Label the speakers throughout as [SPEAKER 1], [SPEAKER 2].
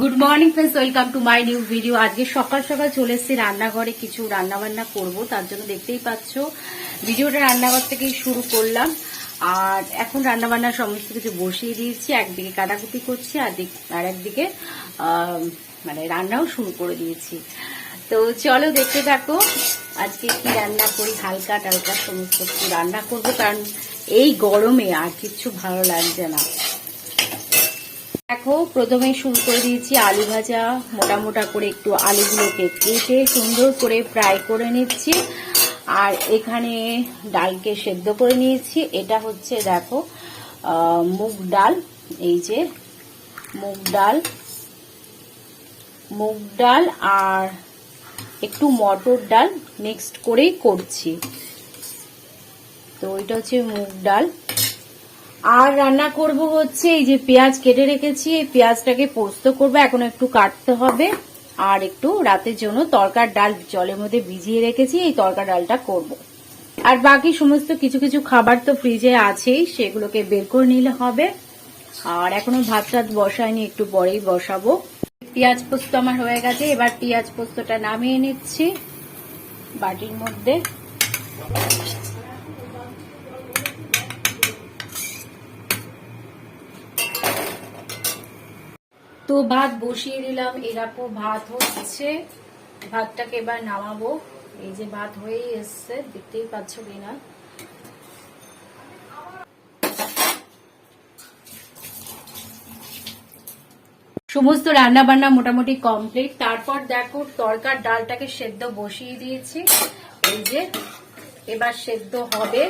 [SPEAKER 1] Good morning friends welcome to my new video আজকে সকাল সকাল চলে এসেছি রান্নাঘরে কিছু রান্না বান্না করব। তার জন্য দেখতেই পাচ্ছ, ভিডিওটা রান্নাঘর থেকেই শুরু করলাম। আর এখন রান্না বান্না সমস্ত কিছু বসিয়ে দিয়েছি, একদিকে কাটাকুটি করছি, আর দিক- আর একদিকে মানে রান্নাও শুরু করে দিয়েছি। তো চলো দেখতে থাকো, আজকে কি রান্না করি, হালকা টালকা সমস্ত কিছু রান্না করব, কারণ এই গরমে আর কিচ্ছু ভালো লাগছে না। দেখো প্রথমে শুরু করে দিয়েছি আলু ভাজা। মোটা মোটা করে একটু আলুগুলোকে কেটে সুন্দর করে ফ্রাই করে নিচ্ছি। আর এখানে ডালকে সেদ্ধ করে নিয়েছি। এটা হচ্ছে দেখো মুগ ডাল। এই যে মুগ ডাল। মুগ ডাল আর একটু মটর ডাল মিক্সড করেই করছি। তো এটা হচ্ছে মুগ ডাল। আর রান্না করব হচ্ছে এই যে পেঁয়াজ কেটে রেখেছি, এই পেঁয়াজটাকে পোস্ত করব, এখন একটু কাটতে হবে। আর একটু রাতের জন্য তরকার ডাল জলের মধ্যে ভিজিয়ে রেখেছি, এই তরকার ডালটা করব। আর বাকি সমস্ত কিছু কিছু খাবার তো ফ্রিজে আছেই, সেগুলোকে বের করে নিলে হবে। আর এখনও ভাত টাত বসায়নি একটু পরেই বসাবো। পেঁয়াজ পোস্ত আমার হয়ে গেছে, এবার পেঁয়াজ পোস্তটা নামিয়ে নিচ্ছি বাটির মধ্যে। তো ভাত বসিয়ে দিলাম এরকম ভাত হচ্ছে। ভাতটাকে এবার নামাবো। এই যে ভাত হয়েই এসছে, দেখতেই পাচ্ছ কিনা। সমস্ত রান্না বান্না মোটামুটি কমপ্লিট। তারপর দেখো, তরকার ডালটাকে সেদ্ধ বসিয়ে দিয়েছি। এই যে, এবার সেদ্ধ হবে।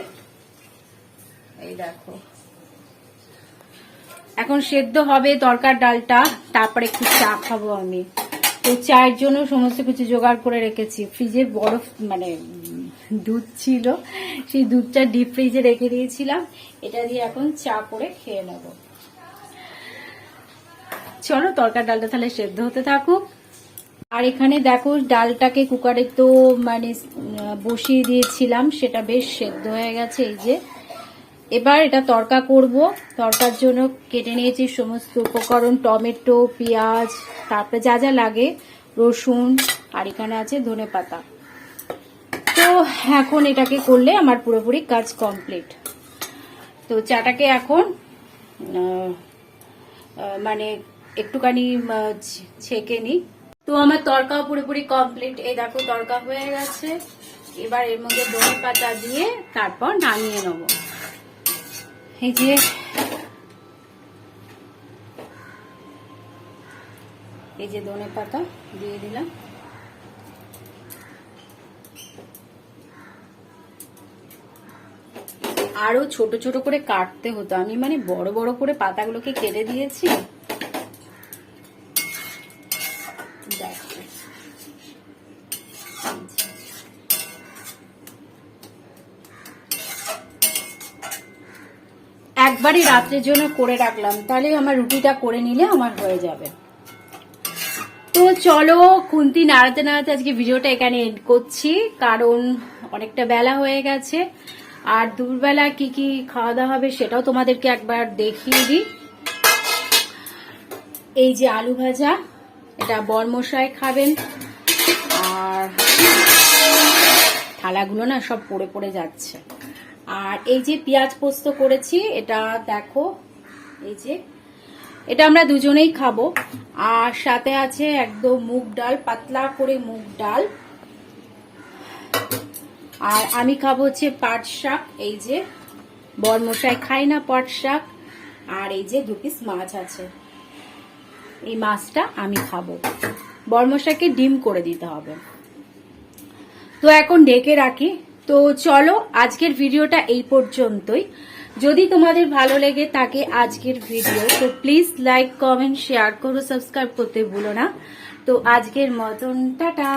[SPEAKER 1] এই দেখো। এখন সেদ্ধ হবে তরকার ডালটা, তারপরে একটু চা খাব আমি। তো চায়ের জন্য সমস্ত কিছু জোগাড় করে রেখেছি। ফ্রিজে বরফ মানে দুধ ছিল। সেই দুধটা ডিপ ফ্রিজে রেখে দিয়েছিলাম। এটা দিয়ে এখন চা করে খেয়ে নেব। চলো, তরকার ডালটা তাহলে সেদ্ধ হতে থাকুক। আর এখানে দেখো, ডালটাকে কুকারে তো মানে বসিয়ে দিয়েছিলাম। সেটা বেশ সেদ্ধ হয়ে গেছে, এই যে। এবার এটা তরকা করব। তরকার জন্য কেটে নিয়েছি সমস্ত উপকরণ, টমেটো, পেঁয়াজ, তারপরে যা যা লাগে, রসুন আর এখানে আছে, ধনে পাতা। তো এখন এটাকে করলে আমার পুরোপুরি কাজ কমপ্লিট। তো চাটাকে এখন মানে একটুখানি ছেঁকে নিই। তো আমার তরকাও পুরোপুরি কমপ্লিট। এই দেখো, তরকা হয়ে গেছে। এবার এর মধ্যে ধনে পাতা দিয়ে তারপর নামিয়ে নেব। এই যে। এই যে ধনে পাতা দিয়ে দিলাম। আরও ছোট ছোট করে কাটতে হতো। আমি মানে বড় বড় করে পাতাগুলোকে কেটে দিয়েছি দেখো একবারই রাত্রের জন্য করে রাখলাম। তাহলে আমার রুটিটা করে নিলে আমার হয়ে যাবে। তো চলো, খুন্তি নাড়াতে নাড়াতে আজকে ভিডিওটা এখানে এন্ড করছি, কারণ অনেকটা বেলা হয়ে গেছে। আর দুপুরবেলা কি কি খাওয়া দাওয়া হবে সেটাও তোমাদেরকে একবার দেখিয়ে দিই। এই যে আলু ভাজা, এটা বরমশাই খাবেন। আর থালাগুলো না সব পড়ে পড়ে যাচ্ছে। আর এই যে পেঁয়াজ পোস্ত করেছি, এটা দেখো, এই যে, এটা আমরা দুজনেই খাব। আর সাথে আছে একদম মুগ ডাল, পাতলা করে মুগ ডাল। আর আমি খাব হচ্ছে পাট শাক, এই যে, বরমশাই খাই না পাট শাক। আর এই যে দু পিস মাছ আছে, এই মাছটা আমি খাব। বরমশাইকে ডিম করে দিতে হবে। তো এখন ডেকে রাখি তো চলো, আজকের ভিডিওটা এই পর্যন্তই। যদি তোমাদের ভালো লেগে থাকে আজকের ভিডিও, তো প্লিজ লাইক কমেন্ট শেয়ার করো সাবস্ক্রাইব করতে ভুলো না। তো আজকের মতন, টাটা!